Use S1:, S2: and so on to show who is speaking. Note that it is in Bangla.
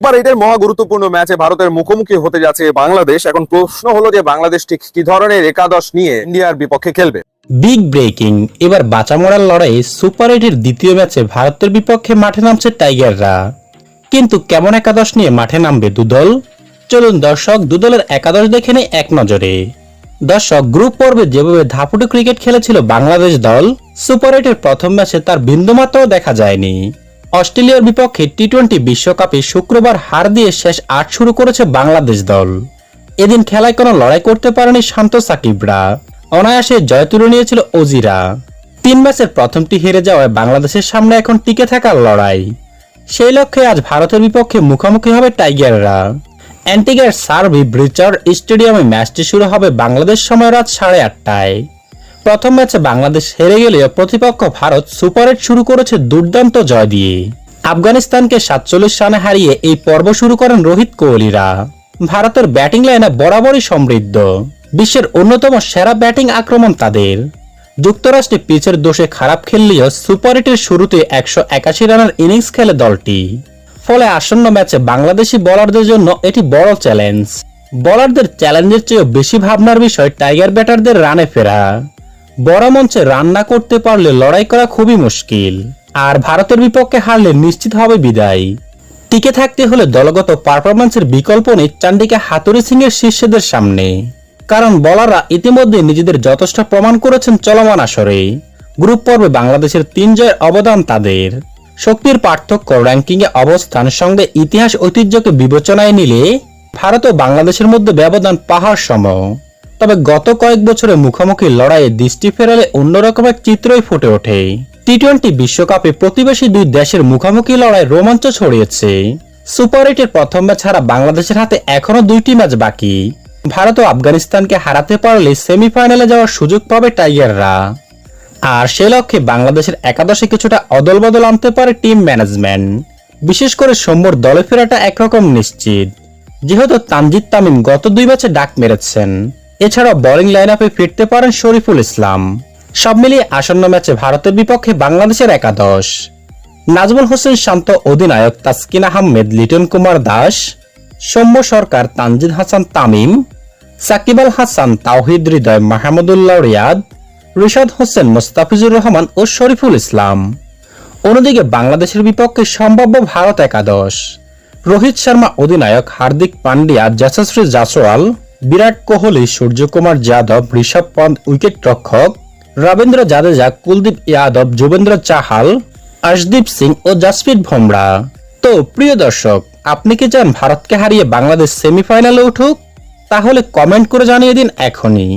S1: এবার এটার মহা গুরুত্বপূর্ণ ম্যাচে ভারতের মুখোমুখি হতে যাচ্ছে বাংলাদেশ। এখন প্রশ্ন হলো যে, বাংলাদেশ ঠিক কি ধরনের একাদশ নিয়ে ইন্ডিয়ার বিপক্ষে খেলবে?
S2: বিগ ব্রেকিং এবার বাঁচা মরার লড়াইয়ে সুপার এইটের দ্বিতীয় ম্যাচে ভারতের বিপক্ষে মাঠে নামছে টাইগাররা কিন্তু কেমন একাদশ নিয়ে মাঠে নামবে দুদল? চলুন দর্শক, দুদলের একাদশ দেখে নেই এক নজরে। দর্শক গ্রুপ পর্বে যেভাবে ধাপুটু ক্রিকেট খেলেছিল বাংলাদেশ দল সুপার এইটের প্রথম ম্যাচে তার বিন্দুমাত্রও দেখা যায়নি। অস্ট্রেলিয়ার বিপক্ষে টি টোয়েন্টি বিশ্বকাপে শুক্রবার হার দিয়ে শেষ আট শুরু করেছে বাংলাদেশ দল। এদিন খেলায় কোনো লড়াই করতে পারেনি শান্ত সাকিবরা। অনায়াসে জয় তুলে নিয়েছিল ওজিরা। তিন ম্যাচের প্রথমটি হেরে যাওয়ায় বাংলাদেশের সামনে এখন টিকে থাকার লড়াই। সেই লক্ষ্যে আজ ভারতের বিপক্ষে মুখোমুখি হবে টাইগাররা। অ্যান্টিগার সার্ভি ব্রিচার স্টেডিয়ামে ম্যাচটি শুরু হবে বাংলাদেশ সময় রাত সাড়ে আটটায়। প্রথম ম্যাচে বাংলাদেশ হেরে গেলেও প্রতিপক্ষ ভারত সুপার এইট শুরু করেছে দুর্দান্ত জয় দিয়ে। আফগানিস্তানকে সাতচল্লিশ রানে হারিয়ে এই পর্ব শুরু করেন রোহিত কোহলিরা। ভারতের ব্যাটিং লাইনে বরাবরই সমৃদ্ধ। বিশ্বের অন্যতম সেরা ব্যাটিং আক্রমণ তাদের। যুক্তরাষ্ট্রে পিচের দোষে খারাপ খেললেও সুপার এইটের শুরুতে একশো একাশি রানের ইনিংস খেলে দলটি। ফলে আসন্ন ম্যাচে বাংলাদেশি বোলারদের জন্য এটি বড় চ্যালেঞ্জ। বোলারদের চ্যালেঞ্জের চেয়েও বেশি ভাবনার বিষয় টাইগার ব্যাটারদের রানে ফেরা। বড় মঞ্চে রান্না করতে পারলে লড়াই করা খুবই মুশকিল, আর ভারতের বিপক্ষে হারলে নিশ্চিত হবে বিদায়। টিকে থাকতে হলে দলগত পারফরম্যান্সের বিকল্প নেই চান্ডিকা হাতুরি সিং এর শিষ্যদের সামনে। কারণ বলাররা ইতিমধ্যে নিজেদের যথেষ্ট প্রমাণ করেছেন চলমান আসরে। গ্রুপ পর্বে বাংলাদেশের তিন জয়ের অবদান তাদের। শক্তির পার্থক্য, র্যাঙ্কিংয়ে অবস্থান, সঙ্গে ইতিহাস ঐতিহ্যকে বিবেচনায় নিলে ভারত ও বাংলাদেশের মধ্যে ব্যবধান পাহাড় সম। তবে গত কয়েক বছরে মুখোমুখি লড়াইয়ে দৃষ্টি ফেরালে অন্যরকম এক চিত্রই ফুটে ওঠে। টি টোয়েন্টি বিশ্বকাপে প্রতিবেশী দুই দেশের মুখোমুখি লড়াই রোমাঞ্চ ছড়িয়েছে। সুপার এইটের প্রথম ম্যাচ হারা বাংলাদেশের হাতে এখনও দুইটি ম্যাচ বাকি। ভারত ও আফগানিস্তানকে হারাতে পারলে সেমিফাইনালে যাওয়ার সুযোগ পাবে টাইগাররা। আর সে লক্ষ্যে বাংলাদেশের একাদশে কিছুটা অদল বদল আনতে পারে টিম ম্যানেজমেন্ট। বিশেষ করে সৌম্যর দলে ফেরাটা একরকম নিশ্চিত। যেহেতু তানজিদ তামিম গত দুই ম্যাচে ডাক মেরেছেন। এছাড়াও বোলিং লাইন আপে ফিরতে পারেন শরীফুল ইসলাম। সব মিলিয়ে আসন্ন ম্যাচে ভারতের বিপক্ষে বাংলাদেশের একাদশ। নাজমুল হোসেন শান্ত অধিনায়ক তাসকিন আহমেদ, লিটন কুমার দাস, সৌম্য সরকার, তানজিদ হাসান তামিম, সাকিব আল হাসান, তাওহিদ হৃদয়, মাহমুদুল্লাহ রিয়াদ, রিশাদ হোসেন, মোস্তাফিজুর রহমান ও শরীফুল ইসলাম। অন্যদিকে বাংলাদেশের বিপক্ষে সম্ভাব্য ভারত একাদশ। রোহিত শর্মা অধিনায়ক, হার্দিক পান্ডিয়া, যশস্বী জাসওয়াল বিরাট কোহলি, সূর্যকুমার যাদব, ঋষভ পন্থ উইকেট রক্ষক, রবীন্দ্র জাদেজা, কুলদীপ যাদব যুবেন্দ্র চাহাল, আশদীপ সিং ও জাসপ্রীত ভোমরা তো প্রিয় দর্শক, আপনি কি চান ভারতকে হারিয়ে বাংলাদেশ সেমিফাইনালে উঠুক? তাহলে কমেন্ট করে জানিয়ে দিন এখনই।